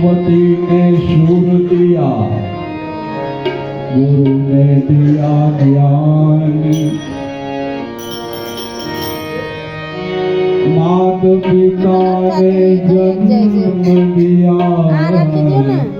पार्वती ने सुर दिया गुरु ने दिया ज्ञान। माता पिता ने जन्म दिया।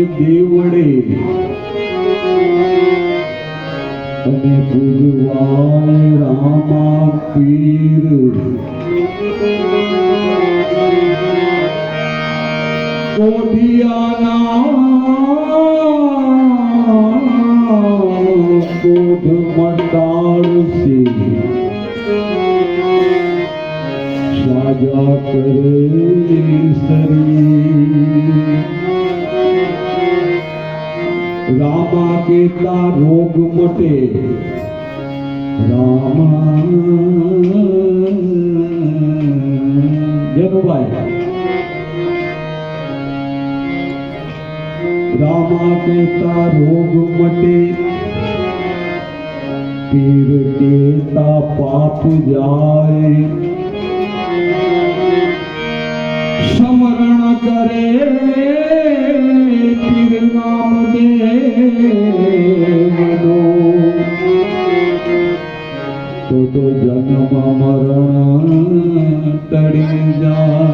જાય દેવળે અને પૂજવાય રામા પીર કોઢિયાના કોઢ મંડાળશે સાજા કરે કેતા રોગ મટે? જનુભાઈ. રામા કેતા રોગ મટે? પીર કેતા પાપ જાય. સમરણ કરે, પીર નામ દે. Lord.